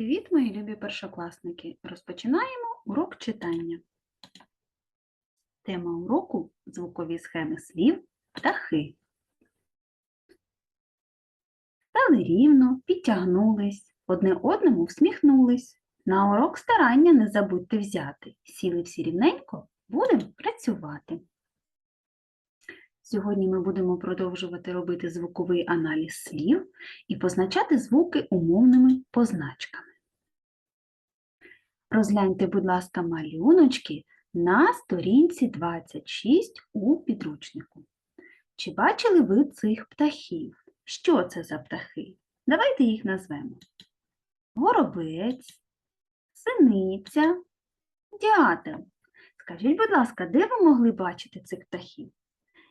Привіт, мої любі першокласники! Розпочинаємо урок читання. Тема уроку звукові схеми слів птахи. Стали рівно, підтягнулись, одне одному всміхнулись. На урок старання не забудьте взяти. Сіли всі рівненько, будемо працювати. Сьогодні ми будемо продовжувати робити звуковий аналіз слів і позначати звуки умовними позначками. Розгляньте, будь ласка, малюночки на сторінці 26 у підручнику. Чи бачили ви цих птахів? Що це за птахи? Давайте їх назвемо. Горобець, синиця, дятел. Скажіть, будь ласка, де ви могли бачити цих птахів?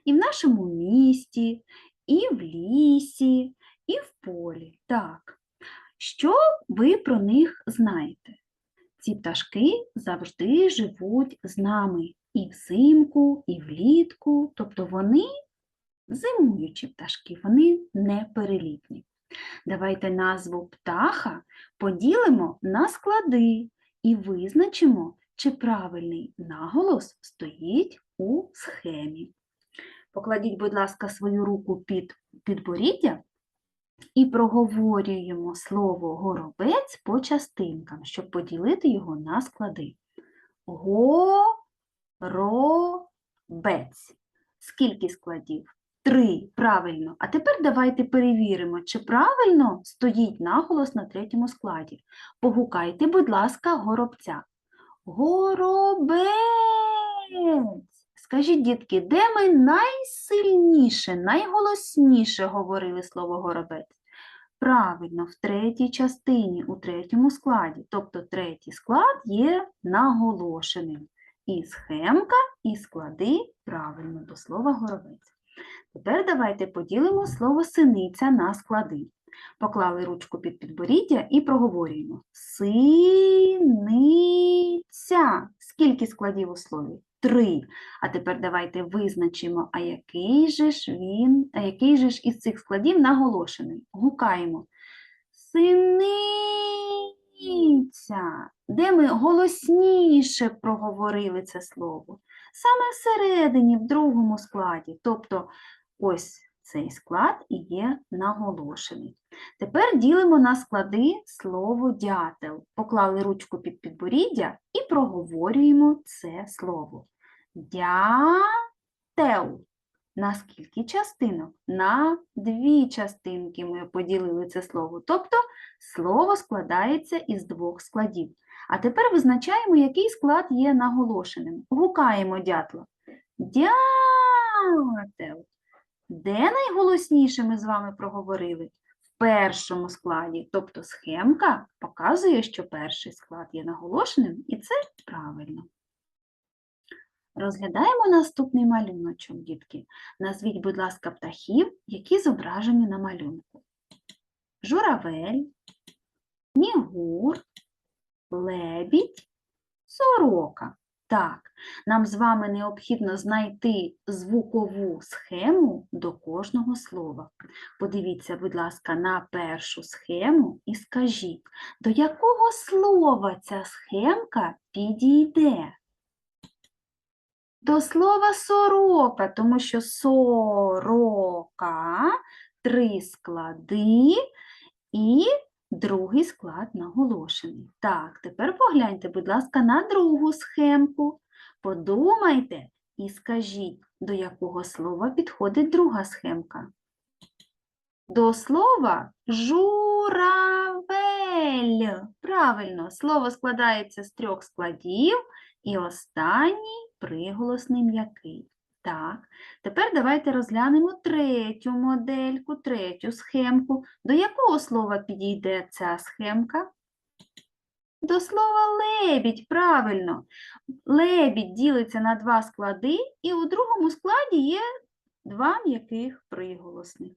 І в нашому місті, і в лісі, і в полі. Так. Що ви про них знаєте? Ці пташки завжди живуть з нами і взимку, і влітку, тобто вони зимуючі пташки, вони не перелітні. Давайте назву птаха поділимо на склади і визначимо, чи правильний наголос стоїть у схемі. Покладіть, будь ласка, свою руку під підборіддя і проговорюємо слово горобець по частинкам, щоб поділити його на склади. Горобець. Скільки складів? Три. Правильно. А тепер давайте перевіримо, чи правильно стоїть наголос на третьому складі. Погукайте, будь ласка, горобця. Горобець. Скажіть, дітки, де ми найсильніше, найголосніше говорили слово горобець? Правильно, в третій частині, у третьому складі. Тобто третій склад є наголошеним. І схемка, і склади правильно до слова горобець. Тепер давайте поділимо слово синиця на склади. Поклали ручку під підборіддя і проговорюємо. Синиця. Скільки складів у слові? Три. А тепер давайте визначимо, а який же ж він, а який же ж із цих складів наголошений. Гукаємо. Синиця. Де ми голосніше проговорили це слово? Саме всередині, в другому складі. Тобто ось цей склад і є наголошений. Тепер ділимо на склади слово дятел. Поклали ручку під підборіддя і проговорюємо це слово. Дятел. На скільки частинок? На дві частинки ми поділили це слово. Тобто слово складається із двох складів. А тепер визначаємо, який склад є наголошеним. Гукаємо дятла. Дятел. Де найголосніше ми з вами проговорили? В першому складі. Тобто схемка показує, що перший склад є наголошеним, і це правильно. Розглядаємо наступний малюночок, дітки. Назвіть, будь ласка, птахів, які зображені на малюнку. Журавель, снігур, лебідь, сорока. Так, нам з вами необхідно знайти звукову схему до кожного слова. Подивіться, будь ласка, на першу схему і скажіть, до якого слова ця схемка підійде? До слова сорока, тому що сорока, три склади і другий склад наголошений. Так, тепер погляньте, будь ласка, на другу схемку. Подумайте і скажіть, до якого слова підходить друга схемка. До слова журавель. Правильно, слово складається з трьох складів, і останній приголосний м'який. Так, тепер давайте розглянемо третю модельку, третю схемку. До якого слова підійде ця схемка? До слова лебідь, правильно. Лебідь ділиться на два склади, і у другому складі є два м'яких приголосних.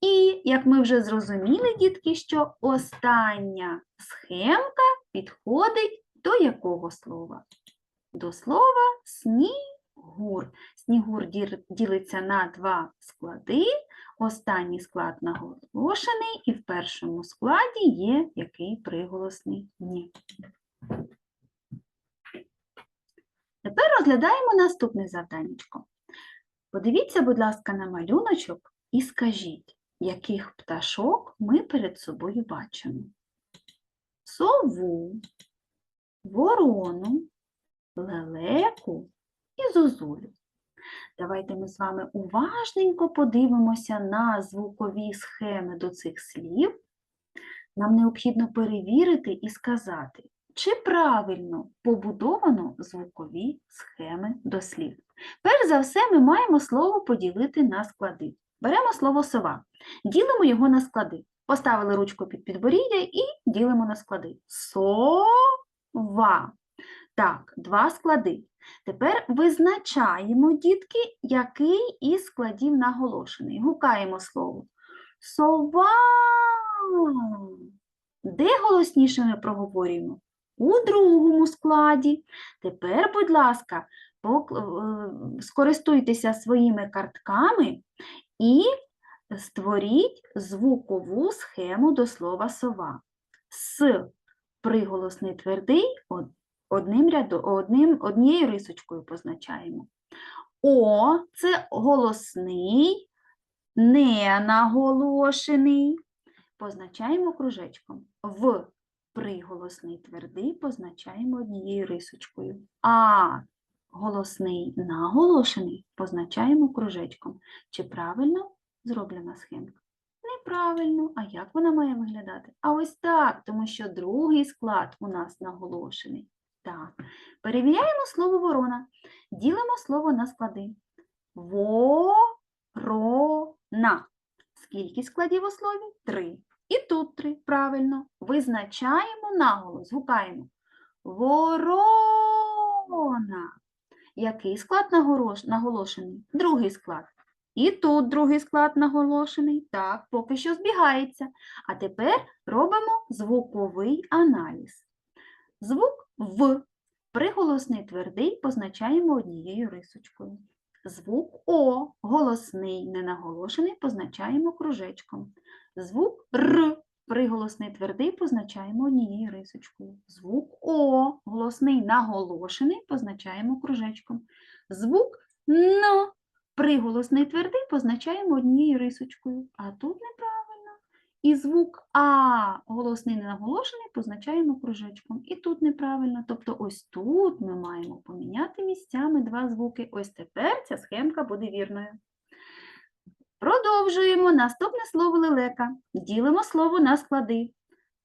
І, як ми вже зрозуміли, дітки, що остання схемка підходить до якого слова? До слова снігур. Снігур ділиться на два склади. Останній склад наголошений, і в першому складі є який приголосний ні. Тепер розглядаємо наступне завданнячко. Подивіться, будь ласка, на малюночок і скажіть, яких пташок ми перед собою бачимо. Сову, ворону, лелеку і зозулю. Давайте ми з вами уважненько подивимося на звукові схеми до цих слів. Нам необхідно перевірити і сказати, чи правильно побудовано звукові схеми до слів. Перш за все, ми маємо слово поділити на склади. Беремо слово сова, ділимо його на склади. Поставили ручку під підборіддя і ділимо на склади. Сова. Так, два склади. Тепер визначаємо, дітки, який із складів наголошений. Гукаємо слово. Сова. Де голосніше ми проговорюємо? У другому складі. Тепер, будь ласка, е, скористуйтеся своїми картками і створіть звукову схему до слова сова. С приголосний твердий одним ряду, одним, однією рисочкою позначаємо. О це голосний, не наголошений. Позначаємо кружечком. В приголосний твердий позначаємо однією рисочкою. А голосний наголошений позначаємо кружечком. Чи правильно зроблена схемка? Неправильно. А як вона має виглядати? А ось так, тому що другий склад у нас наголошений. Так. Перевіряємо слово ворона. Ділимо слово на склади. Ворона. Скільки складів у слові? Три. І тут три. Правильно. Визначаємо наголос, гукаємо. Ворона. Який склад наголошений? Другий склад. І тут другий склад наголошений. Так, поки що збігається. А тепер робимо звуковий аналіз. Звук В. Приголосний твердий позначаємо однією рисочкою. Звук О, голосний ненаголошений, позначаємо кружечком. Звук Р, приголосний твердий, позначаємо однією рисочкою. Звук О, голосний наголошений, позначаємо кружечком. Звук Н, приголосний твердий, позначаємо однією рисочкою. А тут неправильно. І звук А, голосний ненаголошений, позначаємо кружечком. І тут неправильно. Тобто ось тут ми маємо поміняти місцями два звуки. Ось тепер ця схемка буде вірною. Продовжуємо. Наступне слово лелека. Ділимо слово на склади.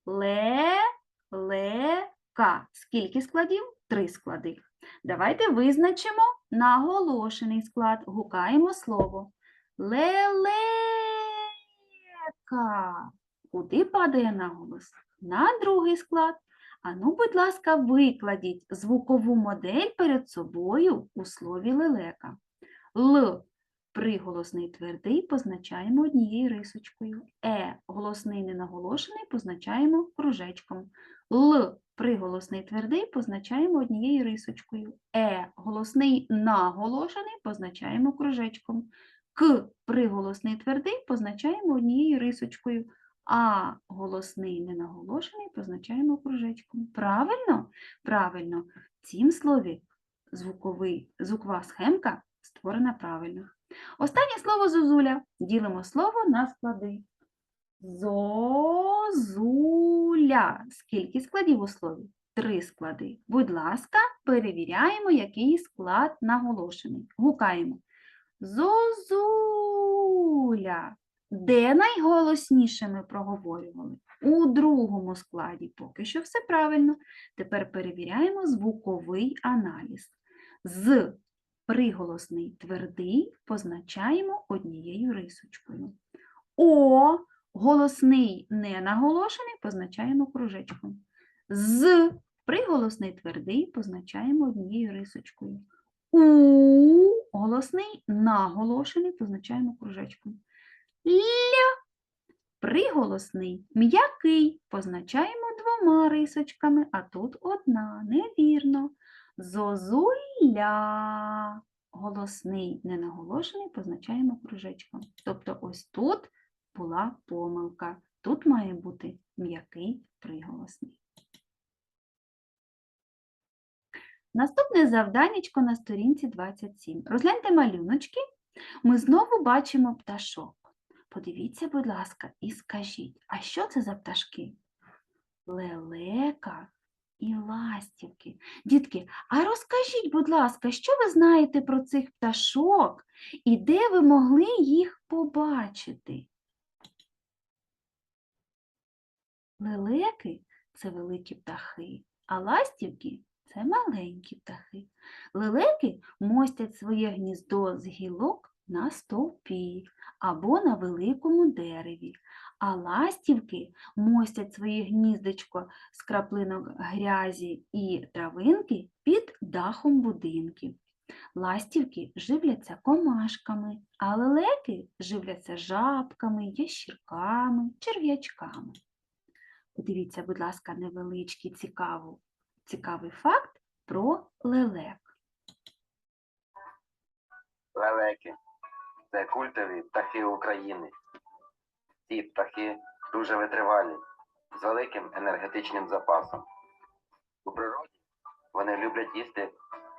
Ле-ле-ка. Скільки складів? Три склади. Давайте визначимо наголошений склад. Гукаємо слово. Лелека. Куди падає наголос? На другий склад. Ану, будь ласка, викладіть звукову модель перед собою у слові лелека. Л. Приголосний твердий позначаємо однією рисочкою. Е. Голосний ненаголошений позначаємо кружечком. Л. Приголосний твердий позначаємо однією рисочкою. Е. Голосний наголошений позначаємо кружечком. К. Приголосний твердий позначаємо однією рисочкою. А голосний ненаголошений позначаємо кружечком. Правильно? Правильно. В цім слові звуковий, звукова схемка створена правильно. Останнє слово зозуля. Ділимо слово на склади. Зозуля. Скільки складів у слові? Три склади. Будь ласка, перевіряємо, який склад наголошений. Гукаємо. Зозуля. Де найголосніше ми проговорювали? У другому складі. Поки що все правильно. Тепер перевіряємо звуковий аналіз. З приголосний твердий позначаємо однією рисочкою. О голосний ненаголошений позначаємо кружечком. З приголосний твердий позначаємо однією рисочкою. У голосний наголошений позначаємо кружечком. Ля приголосний м'який позначаємо двома рисочками, а тут одна. Невірно. Зозуля. голосний ненаголошений позначаємо кружечком. Тобто ось тут була помилка. Тут має бути м'який приголосний. Наступне завданнячко на сторінці 27. Розгляньте малюночки. Ми знову бачимо пташок. Подивіться, будь ласка, і скажіть, а що це за пташки? Лелека і ластівки. Дітки, а розкажіть, будь ласка, що ви знаєте про цих пташок і де ви могли їх побачити? Лелеки це великі птахи, а ластівки це маленькі птахи. Лелеки мостять своє гніздо з гілок на стовпі або на великому дереві, а ластівки мостять своє гніздечко з краплинок грязі і травинки під дахом будинків. Ластівки живляться комашками, а лелеки живляться жабками, ящірками, черв'ячками. Подивіться, будь ласка, невеличкий цікаву, цікавий факт про лелек. Лелеки це культові птахи України. Ці птахи дуже витривалі, з великим енергетичним запасом. У природі вони люблять їсти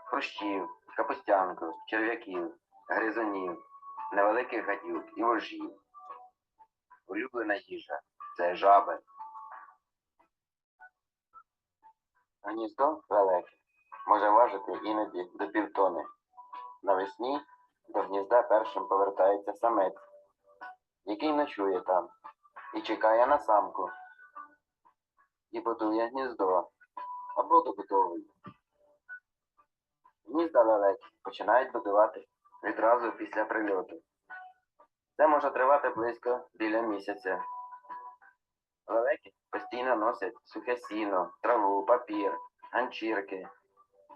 хрущів, капустянку, черв'яків, гризунів, невеликих гадюк і вожів. Улюблена їжа це жаби. Гніздо лелеки може важити іноді до півтони. Навесні до гнізда першим повертається самець, який ночує там і чекає на самку, і будує гніздо або добудовує. Гнізда лелеки починають будувати відразу після прильоту. Це може тривати близько біля місяця. Лелеки постійно носять сухе сіно, траву, папір, ганчірки,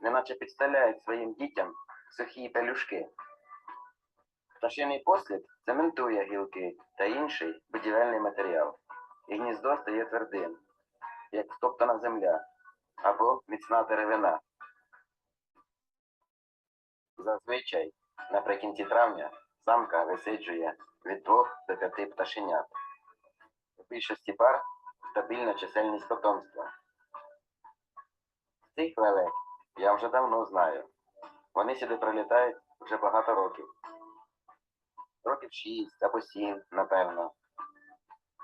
неначе підставляють своїм дітям сухі пелюшки. Пташиний послід цементує гілки та інший будівельний матеріал, і гніздо стає твердим, як втоптана земля або міцна деревина. Зазвичай наприкінці травня самка висиджує від двох до п'яти пташенят. У більшості пар стабільна чисельність потомства. Цих лелек я вже давно знаю. Вони сюди прилітають вже багато років. Років шість або сім, напевно.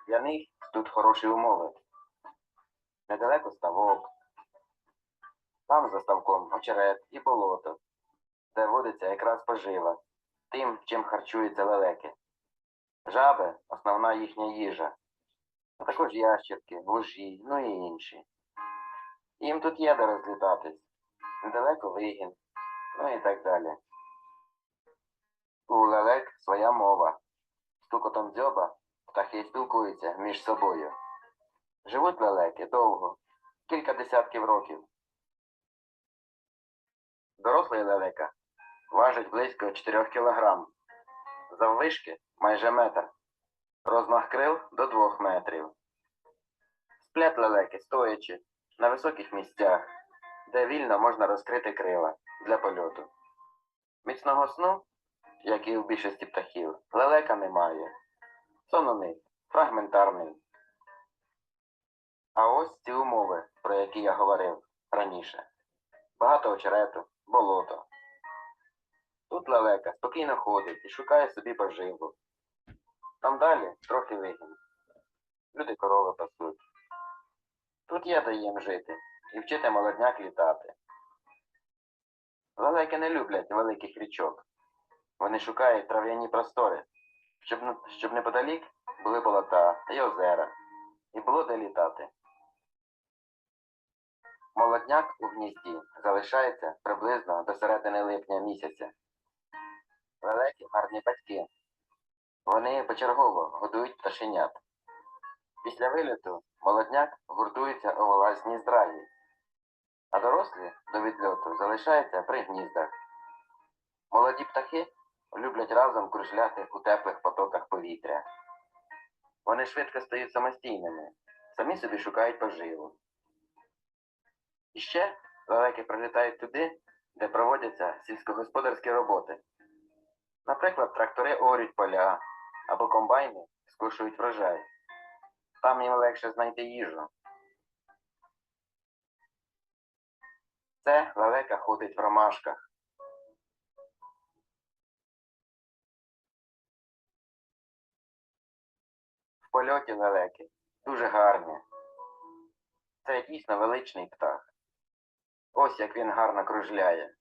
Для них тут хороші умови. Недалеко ставок. Там за ставком очерет і болото, де водиться якраз пожива, тим, чим харчуються лелеки. Жаби основна їхня їжа, а також ящерки, вужі, ну і інші. Їм тут є де розлітатись. Недалеко вигін, ну і так далі. У лелек своя мова. Стукотом дзьоба птахи спілкуються між собою. Живуть лелеки довго, кілька десятків років. Дорослий лелека важить близько 4 кг, заввишки майже метр, розмах крил до 2 метрів. Сплять лелеки стоячи на високих місцях, де вільно можна розкрити крила для польоту. Міцного сну, як і в більшості птахів, лелека немає. Сон у них фрагментарний. А ось ці умови, про які я говорив раніше. Багато очерету, болото. Тут лелека спокійно ходить і шукає собі поживу. Там далі трохи вигін. Люди корови пасуть. Тут де їм жити і вчити молодняк літати. Лелеки не люблять великих річок. Вони шукають трав'яні простори, щоб, щоб неподалік були болота і озера, і було де літати. Молодняк у гнізді залишається приблизно до середини липня місяця. Лелеки гарні батьки. Вони почергово годують пташенят. Після виліту молодняк гуртується у власній здраві, а дорослі до відльоту залишаються при гніздах. Молоді птахи люблять разом кружляти у теплих потоках повітря. Вони швидко стають самостійними, самі собі шукають поживу. І ще лелеки прилітають туди, де проводяться сільськогосподарські роботи. Наприклад, трактори орють поля або комбайни скошують врожай. Там їм легше знайти їжу. Це лелека ходить в ромашках. В польоті лелеки дуже гарні. Це дійсно величний птах. Ось як він гарно кружляє.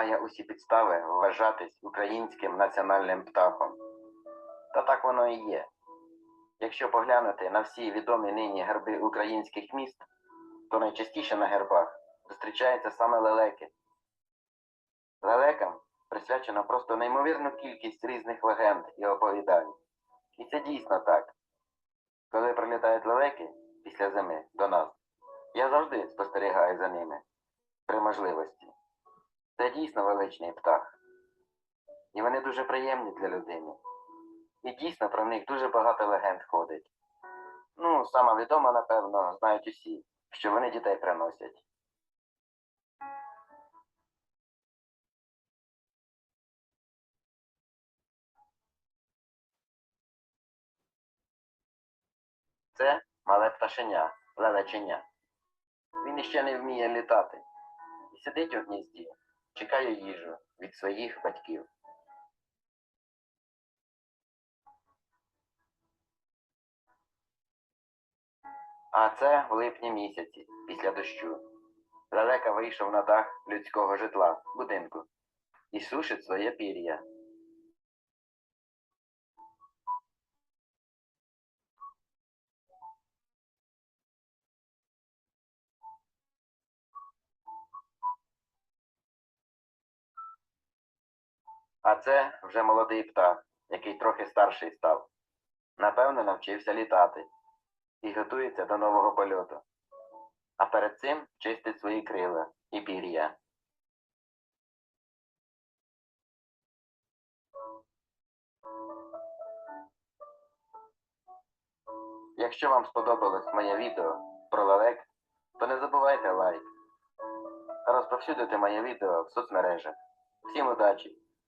Має усі підстави вважатись українським національним птахом. Та так воно і є. Якщо поглянути на всі відомі нині герби українських міст, то найчастіше на гербах зустрічаються саме лелеки. Лелекам присвячено просто неймовірну кількість різних легенд і оповідань. І це дійсно так. Коли прилітають лелеки після зими до нас, я завжди спостерігаю за ними при можливості. Це дійсно величний птах. І вони дуже приємні для людини. І дійсно про них дуже багато легенд ходить. Ну, сама відома, напевно, знають усі, що вони дітей приносять. Це мале пташеня, лелеченя. Він іще не вміє літати. І сидить у гнізді, чекає їжу від своїх батьків. А це в липні місяці, після дощу. Лелека вийшов на дах людського житла, будинку, і сушить своє пір'я. А це вже молодий птах, який трохи старший став. Напевно, навчився літати і готується до нового польоту. А перед цим чистить свої крила і пір'я. Якщо вам сподобалось моє відео про лелек, то не забувайте лайк. Та розповсюдити моє відео в соцмережах. Всім удачі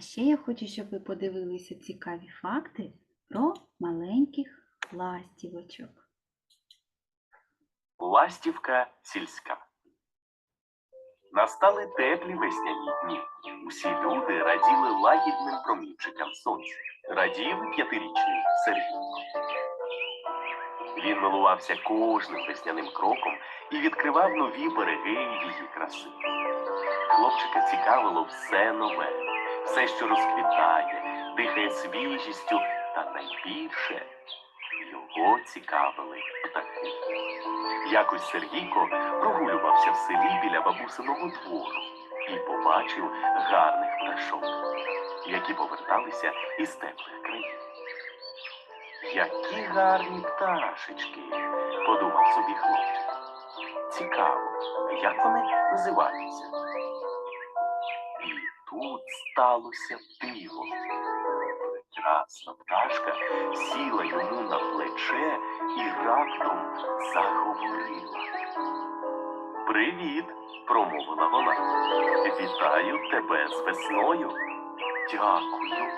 А ще я хочу, щоб ви подивилися цікаві факти про маленьких ластівочок. Ластівка сільська. Настали теплі весняні дні. Усі люди раділи лагідним промінчикам сонця. Радів п'ятирічний Сергій. Він милувався кожним весняним кроком і відкривав нові береги її краси. Хлопчика цікавило все нове, все, що розквітає, дихає свіжістю, та найбільше його цікавили птахи. Якось Сергійко прогулювався в селі біля бабусиного двору і побачив гарних пташок, які поверталися із теплих країн. Які гарні пташечки, подумав собі хлопчик. Цікаво, як вони називаються. Тут сталося диво. Прекрасна пташка сіла йому на плече і раптом заговорила. Привіт, промовила вона. Вітаю тебе з весною. Дякую,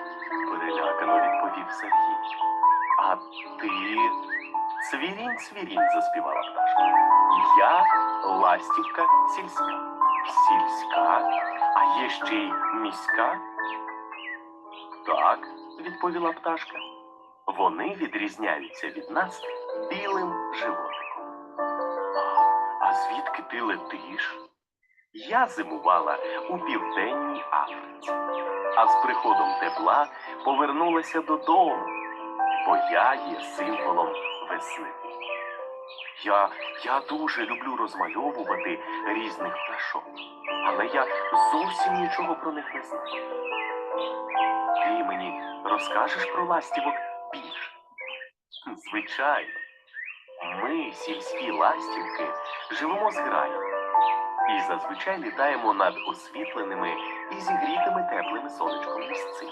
перелякано відповів Сергій. А ти цвірінь, цвірінь, заспівала пташка. Я ластівка сільська. Сільська? А є ще й міська? Так, відповіла пташка. Вони відрізняються від нас білим животиком. А, звідки ти летиш? Я зимувала у південній Африці, а з приходом тепла повернулася додому, бо я є символом весни. Я, я дуже люблю розмальовувати різних пташок, але я зовсім нічого про них не знаю. Ти мені розкажеш про ластівок більше? Звичайно, ми, сільські ластівки, живемо з граями і зазвичай літаємо над освітленими і зігрітими теплими сонечком місцями.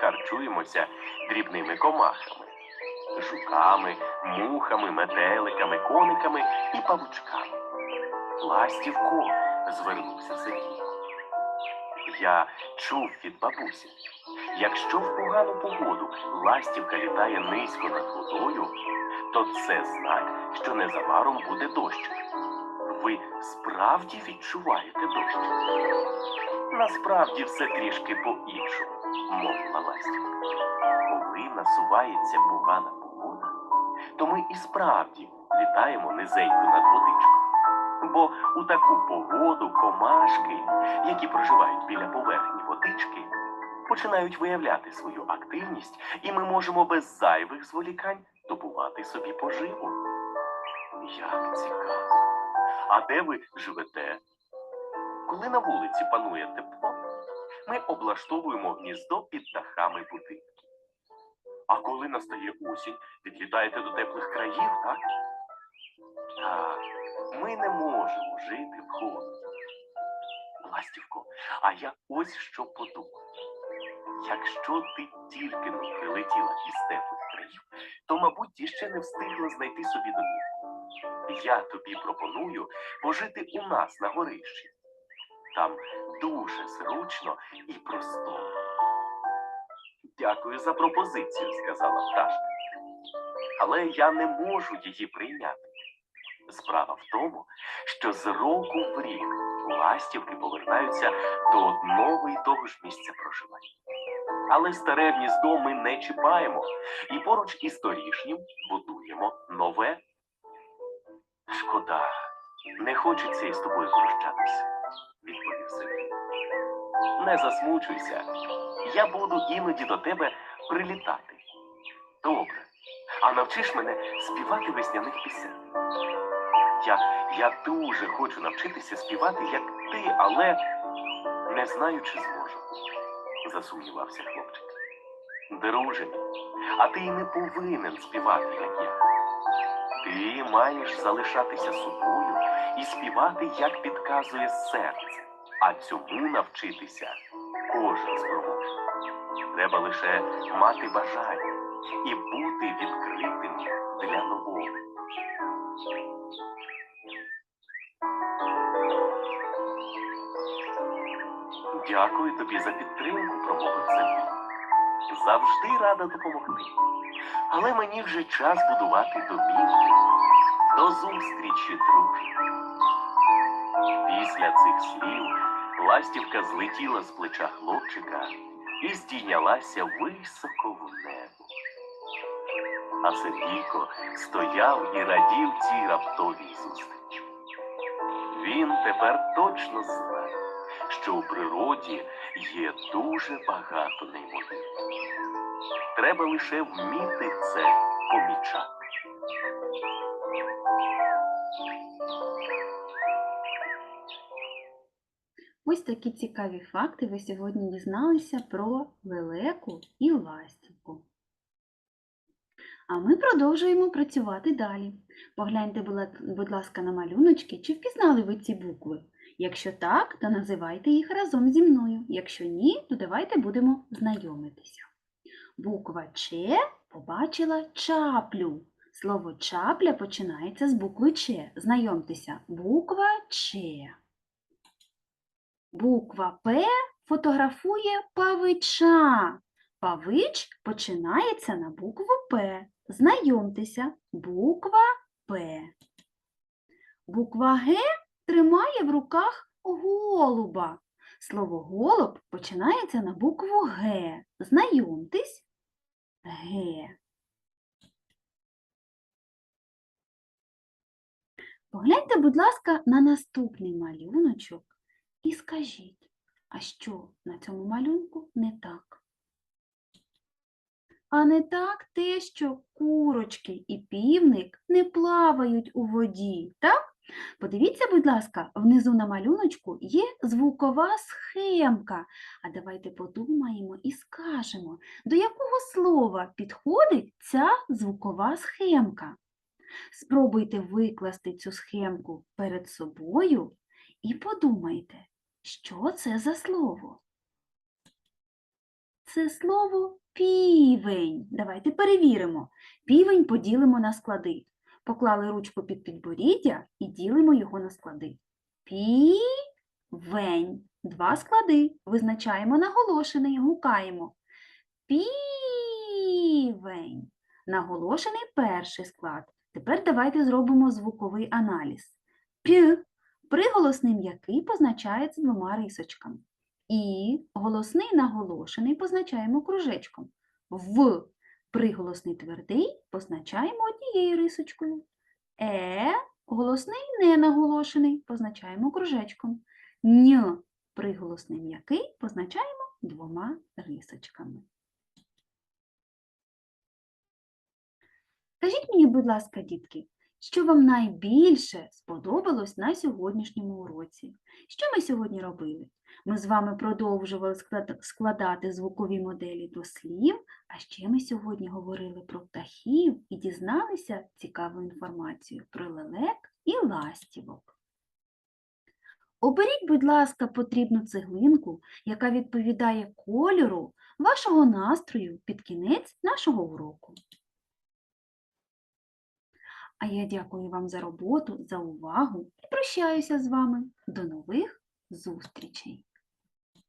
Харчуємося дрібними комахами, жуками, мухами, метеликами, кониками і павучками. Ластівко, звернувся Сергій. Я чув від бабусі, якщо в погану погоду ластівка літає низько над водою, то це знак, що незабаром буде дощ. Ви справді відчуваєте дощ? Насправді все трішки по-іншому, мовила Ластівка. Коли насувається погана погода, то ми і справді літаємо низенько над водичкою. Бо у таку погоду комашки, які проживають біля поверхні водички, починають виявляти свою активність, і ми можемо без зайвих зволікань добувати собі поживу. Як цікаво. А де ви живете? Коли на вулиці панує тепло, ми облаштовуємо гніздо під дахами будинків. А коли настає осінь, відлітаєте до теплих країв, так? Так, ми не можемо жити в холоді. Ластівко, а я ось що подумав. Якщо ти тільки но прилетіла із теплих країв, то, мабуть, іще не встигла знайти собі домівку. Я тобі пропоную пожити у нас на горищі. Там дуже зручно і просторно. Дякую за пропозицію, сказала пташка. Але я не можу її прийняти. Справа в тому, що з року в рік ластівки повертаються до одного і того ж місця проживання. Але старе гніздо ми не чіпаємо і поруч із торішнім будуємо нове. Шкода, не хочеться із тобою прощатися, відповів Сергій. Не засмучуйся, я буду іноді до тебе прилітати. Добре. А навчиш мене співати весняних пісень. Я, я дуже хочу навчитися співати, як ти, але не знаю, чи зможу, засумнівався хлопчик. Друже, а ти й не повинен співати, як я. Ти маєш залишатися собою і співати, як підказує серце, а цьому навчитися кожен спроможний. Треба лише мати бажання і бути відкритим для нового. Дякую тобі за підтримку, промовив. Завжди рада допомогти. Але мені вже час будувати домівку. До зустрічі, друже. Після цих слів ластівка злетіла з плеча хлопчика і здійнялася високо в небо. А Сергійко стояв і радів цій раптовій зустрічі. Він тепер точно знає, що у природі є дуже багато неймовірного. Треба лише вміти це помічати. Ось такі цікаві факти ви сьогодні дізналися про лелеку і ластівку. А ми продовжуємо працювати далі. Погляньте, будь ласка, на малюночки, чи впізнали ви ці букви? Якщо так, то називайте їх разом зі мною. Якщо ні, то давайте будемо знайомитися. Буква Ч побачила чаплю. Слово чапля починається з букви Ч. Знайомтеся, буква Ч. Буква П фотографує павича. Павич починається на букву П. Знайомтеся, буква П. Буква Г тримає в руках голуба. Слово голуб починається на букву Г. Знайомтесь, Г. Погляньте, будь ласка, на наступний малюночок і скажіть, а що на цьому малюнку не так? А не так те, що курочки і півник не плавають у воді, так? Подивіться, будь ласка, внизу на малюночку є звукова схемка. А давайте подумаємо і скажемо, до якого слова підходить ця звукова схемка. Спробуйте викласти цю схемку перед собою і подумайте, що це за слово. Це слово півень. Давайте перевіримо. Півень поділимо на склади. Поклали ручку під підборіддя і ділимо його на склади. Півень. Два склади. Визначаємо наголошений, гукаємо. Півень. Наголошений перший склад. Тепер давайте зробимо звуковий аналіз. П. Приголосний м'який позначається двома рисочками. І голосний наголошений позначаємо кружечком. В. Приголосний твердий позначаємо однією рисочкою. Е. Голосний ненаголошений позначаємо кружечком. Н. Приголосний м'який позначаємо двома рисочками. Скажіть мені, будь ласка, дітки, що вам найбільше сподобалось на сьогоднішньому уроці? Що ми сьогодні робили? Ми з вами продовжували складати звукові моделі до слів, а ще ми сьогодні говорили про птахів і дізналися цікаву інформацію про лелек і ластівок. Оберіть, будь ласка, потрібну цеглинку, яка відповідає кольору вашого настрою під кінець нашого уроку. А я дякую вам за роботу, за увагу і прощаюся з вами. До нових зустрічей!